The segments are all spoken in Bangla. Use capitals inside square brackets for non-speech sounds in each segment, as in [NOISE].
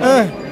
嗯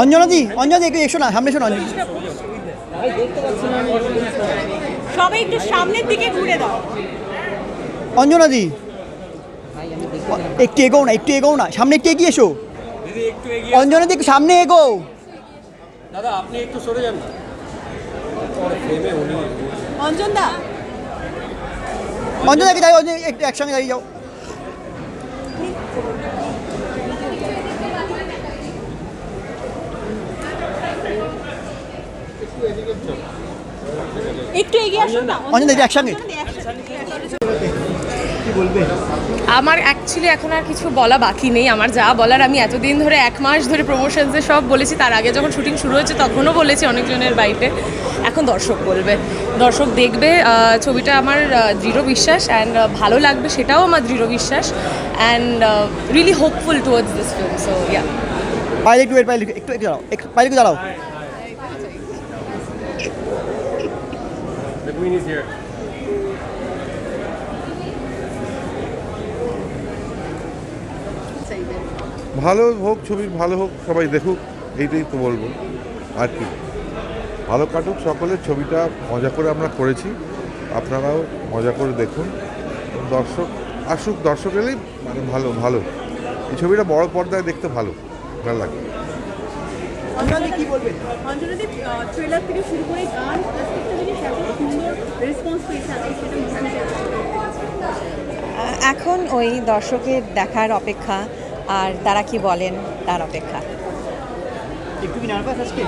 অঞ্জনাদি অঞ্জনাদি একটু এসো না সামনে এসো না। অঞ্জনা সবাই একটু সামনের দিকে ঘুরে দাও। অঞ্জনাদি একটু এগোও না একটু এগোও না সামনে একটু এগিয়ে এসো। অঞ্জনাদি একটু সামনে এগো দাদা আপনি একটু সরে যান অঞ্জন দা অঞ্জনাকে যাই অঞ্জন একসঙ্গে দাঁড়িয়ে যাও। একটু এগিয়ে আসুন না অঞ্জনা একটু একসঙ্গে। আমার অ্যাকচুয়ালি এখন আর কিছু বলা বাকি নেই। আমার যা বলার আমি এতদিন ধরে এক মাস ধরে প্রমোশনসে সব বলেছি। তার আগে যখন শুটিং শুরু হয়েছে তখনও বলেছি অনেকজনের বাড়িতে এখন দর্শক বলবে। দর্শক দেখবে ছবিটা আমার দৃঢ় বিশ্বাস অ্যান্ড ভালো লাগবে সেটাও আমার দৃঢ় বিশ্বাস and really hopeful towards this film so yeah একটু একটু দাঁড়াও একটু দাঁড়াও। The queen is here. ভালো হোক ছবি, ভালো হোক, সবাই দেখুক, এইটাই তো বলব। আর কি। ভালো কাটুক সকলের, ছবিটা মজা করে আমরা করেছি। আপনারাও মজা করে দেখুন। দর্শক আসুক, দর্শক এলেই মানে ভালো ভালো। এই ছবিটা বড় পর্দায় দেখতে ভালো ভালো লাগে। অঞ্জনাদি কি বলবে? অঞ্জনাদি ট্রেলার থেকে শুরু করে গান প্রত্যেকটা জিনিস এত সুন্দর রেসপন্স পেয়েছে আজকে সেটা এখন ওই দর্শকের দেখার অপেক্ষা আর তারা কি বলেন তার অপেক্ষা। একটু কি নার্ভাস আজকে?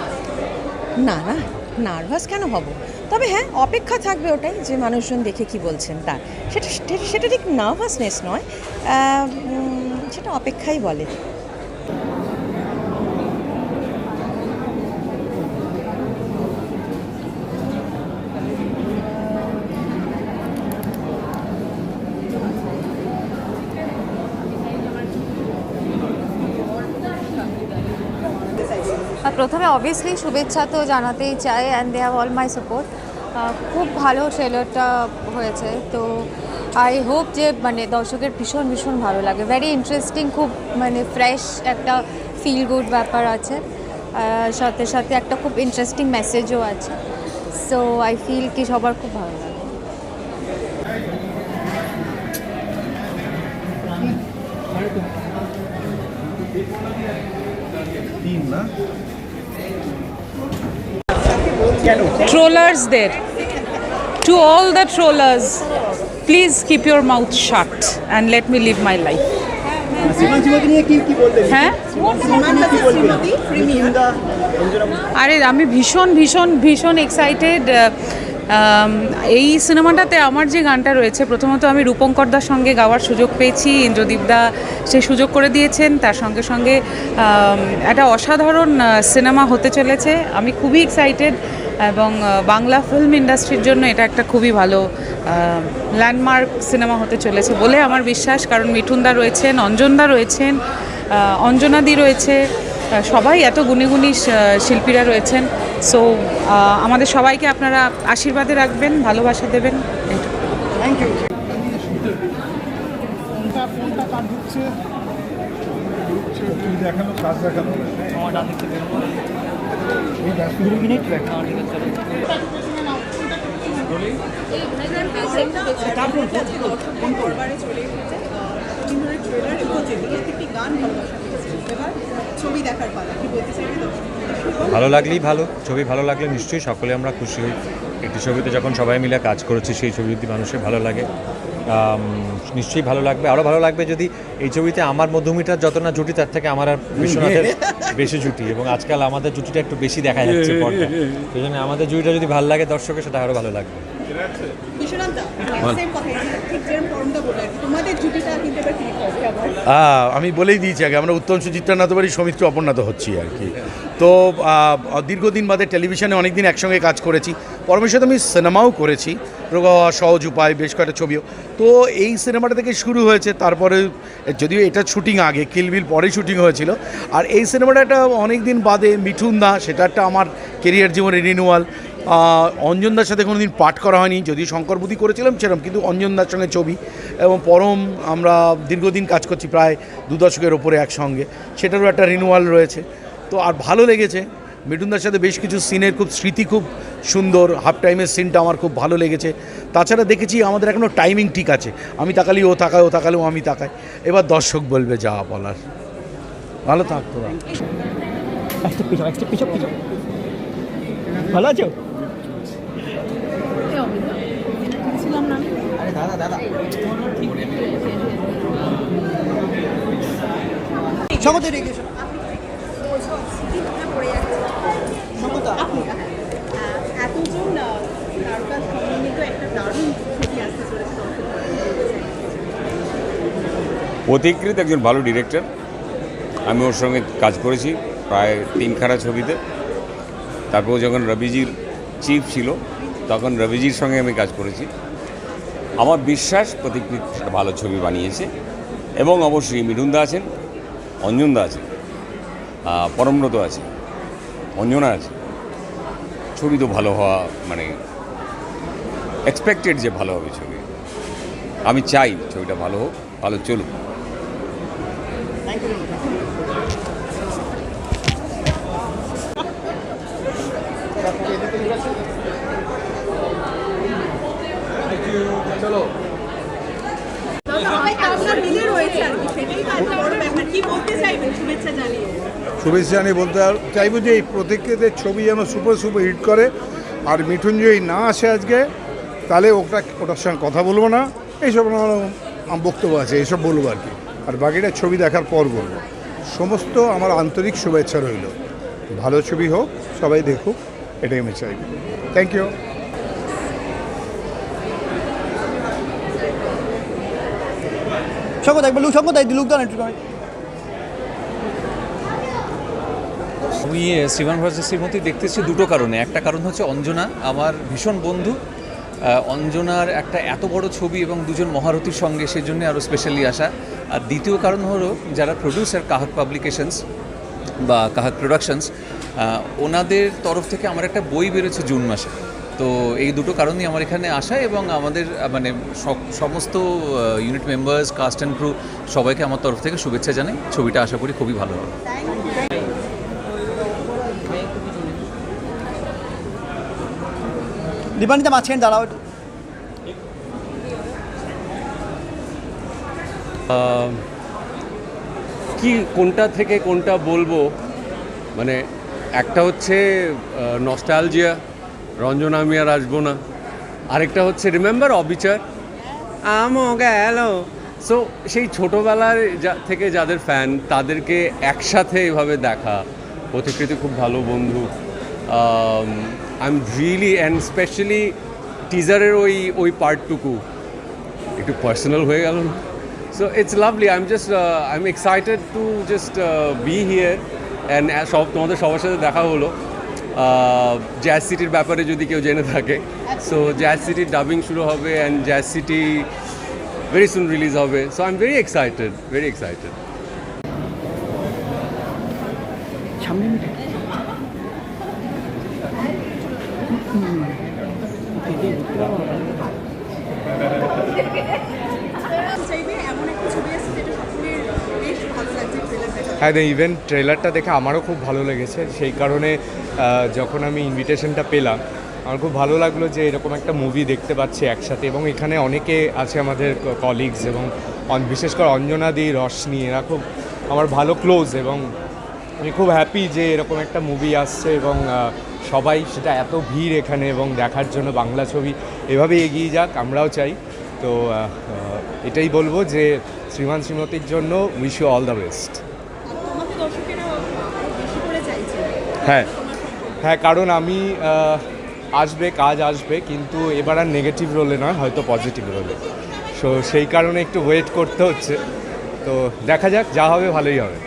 না না নার্ভাস কেন হব? তবে হ্যাঁ অপেক্ষা থাকবে ওটাই যে মানুষজন দেখে কি বলছেন তার। সেটা- সেটা ঠিক নার্ভাসনেস নয় সেটা অপেক্ষাই বলে। প্রথমে অবভিয়াসলি শুভেচ্ছা তো জানাতেই চাই and they have all my support খুব ভালো ট্রেলারটা হয়েছে। তো আই হোপ যে মানে দর্শকের ভীষণ ভীষণ ভালো লাগে। ভেরি ইন্টারেস্টিং খুব মানে ফ্রেশ একটা ফিল গুড ব্যাপার আছে। সাথে সাথে একটা খুব ইন্টারেস্টিং মেসেজও আছে। সো আই ফিল কি সবার খুব ভালো লাগে। there. Trollers there to all the trollers please keep your mouth shut and let me live my life হ্যাঁ আরে আমি ভীষণ ভীষণ ভীষণ এক্সাইটেড এই সিনেমাটাতে আমার যে গানটা রয়েছে, প্রথমত আমি রূপঙ্করদার সঙ্গে গাওয়ার সুযোগ পেয়েছি ইন্দ্রদীপদা সেই সুযোগ করে দিয়েছেন, তার সঙ্গে সঙ্গে একটা অসাধারণ সিনেমা হতে চলেছে। আমি খুবই এক্সাইটেড এবং বাংলা ফিল্ম ইন্ডাস্ট্রির জন্য এটা একটা খুবই ভালো ল্যান্ডমার্ক সিনেমা হতে চলেছে বলে আমার বিশ্বাস। কারণ মিঠুনদা রয়েছেন অঞ্জনদা রয়েছেন অঞ্জনাদি রয়েছে সবাই এত গুণী গুণী শিল্পীরা রয়েছেন। সো আমাদের সবাইকে আপনারা আশীর্বাদে রাখবেন ভালোবাসা দেবেন থ্যাংক ইউ দেখানো কাজ দেখানো দরবারে ধরনের ট্রেলার এবং যেগুলো একটি গান ভালোবাসা এবার ছবি দেখার পালা। কি বলতে চাইবি ভালো লাগলেই ভালো ছবি ভালো লাগলে নিশ্চয়ই সকলে আমরা খুশি হই। একটি ছবিতে যখন সবাই মিলে কাজ করেছি সেই ছবি যদি মানুষের ভালো লাগে নিশ্চয়ই ভালো লাগবে। আরও ভালো লাগবে যদি এই ছবিতে আমার মধুমিটার যত না জুটি তার থেকে আমার আর [LAUGHS] বিশ্বনাথের বেশি জুটি এবং আজকাল আমাদের জুটিটা একটু বেশি দেখা যাচ্ছে [LAUGHS] পর্দা সেই জন্য আমাদের জুটিটা যদি ভালো লাগে দর্শকের সেটা আরও ভালো লাগবে। আমি বলেই দিয়েছি আগে আমরা উত্তম সুচিত্রা নাথ পারি সৌমিত্র অপর্ণাত হচ্ছি আর কি। তো দীর্ঘদিন বাদে টেলিভিশনে অনেকদিন একসঙ্গে কাজ করেছি। পরমেশ্বর আমি সিনেমাও করেছি। রোগা হওয়া সহজ উপায় বেশ কয়েকটা ছবিও। তো এই সিনেমাটা থেকে শুরু হয়েছে তারপরে যদিও এটা শুটিং আগে কিলবিল পরে শুটিং হয়েছিল। আর এই সিনেমাটা একটা অনেক দিন বাদে মিঠুন দা সেটা একটা আমার কেরিয়ার জীবনে রিনিউয়াল অঞ্জনদার সাথে কোনোদিন পাঠ করা হয়নি, যদিও শঙ্কর বুদ্ধি করেছিলাম সেরকম, কিন্তু অঞ্জনদার সঙ্গে ছবি এবং পরম আমরা দীর্ঘদিন কাজ করছি প্রায় দু দশকের ওপরে একসঙ্গে, সেটারও একটা রিনিউয়াল রয়েছে। তো আর ভালো লেগেছে। মিঠুনদার সাথে বেশ কিছু সিনের খুব স্মৃতি খুব সুন্দর হাফ টাইমের সিনটা আমার খুব ভালো লেগেছে। তাছাড়া দেখেছি আমাদের এখনও টাইমিং ঠিক আছে, আমি তাকালি ও তাকায়, ও তাকালেও আমি তাকাই। এবার দর্শক বলবে যা বলার। ভালো থাক তোরা। একটা পিছন একটা পিছন পিছন। ভালো আছো? রেখে এতজন তারকা একটা দারুণ ছবি আসতে চলেছে পথিকৃত একজন ভালো ডিরেক্টর আমি ওর সঙ্গে কাজ করেছি প্রায় তিনখানা ছবিতে। তারপর যখন রবিজির চিফ ছিল তখন রবিজির সঙ্গে আমি কাজ করেছি। আমার বিশ্বাস প্রতিকৃত ভালো ছবি বানিয়েছে এবং অবশ্যই মিঠুনদা আছেন অঞ্জনদা আছেন আহ, পরমব্রত আছে অঞ্জনা আছে ছবি তো ভালো হওয়া মানে এক্সপেক্টেড যে ভালো হবে ছবি। আমি চাই ছবিটা ভালো হোক ভালো চলুক আপনার মিলে রয়েছে আর কি সেটাই তো একটা বড় ব্যাপার কি বলতে চাইবেন? শুভেচ্ছা জানিয়ে। শুভেচ্ছা জানিয়ে বলতে চাইব যে এই প্রত্যেকের ছবি যেন সুপার সুপার হিট করে আর মিঠুন যদি না আসে আজকে তাহলে ওটা ওটার সঙ্গে কথা বলব না। এইসব আমার আমার বক্তব্য আছে এইসব বলব আর কি। আর বাকিটা ছবি দেখার পর বলব। সমস্ত আমার আন্তরিক শুভেচ্ছা রইল। ভালো ছবি হোক সবাই দেখুক এটাই আমি চাইব। থ্যাংক ইউ সঙ্গতা একবার লুক সঙ্গতা লুক দাও না একটু আমি শ্রীমান ভার্সেস শ্রীমতী দেখতেছি দুটো কারণে। একটা কারণ হচ্ছে অঞ্জনা, আমার ভীষণ বন্ধু। অঞ্জনার একটা এত বড় ছবি এবং দুজন মহারথীর সঙ্গে সেজন্য আরও স্পেশালি আসা। আর দ্বিতীয় কারণ হলো, যারা প্রডিউসার কাহাক পাবলিকেশনস বা কাহাক প্রোডাকশনস ওনাদের তরফ থেকে আমার একটা বই বেরোচ্ছে জুন মাসে। তো এই দুটো কারণেই আমার এখানে আসা এবং আমাদের মানে সব- সমস্ত unit members cast and crew সবাইকে আমার তরফ থেকে শুভেচ্ছা জানাই। ছবিটা আশা করি খুবই ভালো হবে। দীপানিতে মাঝখানে দাঁড়াও। কি কোনটা থেকে কোনটা বলব? মানে একটা হচ্ছে নস্টালজিয়া রঞ্জনা আমি আর আসব না। আরেকটা হচ্ছে রিমেম্বার অবিচার? আমও গেল। সো সেই ছোটোবেলার যা- থেকে যাদের ফ্যান তাদেরকে একসাথে এভাবে দেখা। প্রতিকৃতি খুব ভালো বন্ধু। I am really and specially টিজারের ওই ওই পার্টটুকু একটু পার্সোনাল হয়ে গেল so it's lovely I am just I am excited to just be here and সব তোমাদের সবার সাথে দেখা হলো। জ্যাজ সিটির ব্যাপারে যদি কেউ জেনে থাকে। সো জ্যাজ সিটির ডাবিং শুরু হবে and jazz city very soon release হবে। So I am very excited very excited সামনে এমন একটা ছবি আছে যেটা সকলের বেশ ভালো লাগছে ট্রেলার দেখা হ্যাঁ ইভেন ট্রেলারটা দেখে আমারও খুব ভালো লেগেছে। সেই কারণে যখন আমি ইনভিটেশনটা পেলাম, আমার খুব ভালো লাগল যে এরকম একটা মুভি দেখতে পাচ্ছি একসাথে এবং এখানে অনেকে আছে আমাদের কলিগস এবং বিশেষ করে অঞ্জনাদি রশনি এরা খুব আমার ভালো ক্লোজ এবং আমি খুব হ্যাপি যে এরকম একটা মুভি আসছে এবং সবাই সেটা এত ভিড় এখানে এবং দেখার জন্য বাংলা ছবি এভাবে এগিয়ে যাক, আমরাও চাই। তো এটাই বলব যে শ্রীমান শ্রীমতীর জন্য wish you all the best তোমাকে দর্শকেরা বেশি করে চাইছে হ্যাঁ। হ্যাঁ কারণ আমি আসবে, কাজ আসবে, কিন্তু এবার আর নেগেটিভ রোলে নয়, হয়তো পজিটিভ রোলে সো সেই কারণে একটু ওয়েট করতে হচ্ছে। তো দেখা যাক, যা হবে, ভালোই হবে।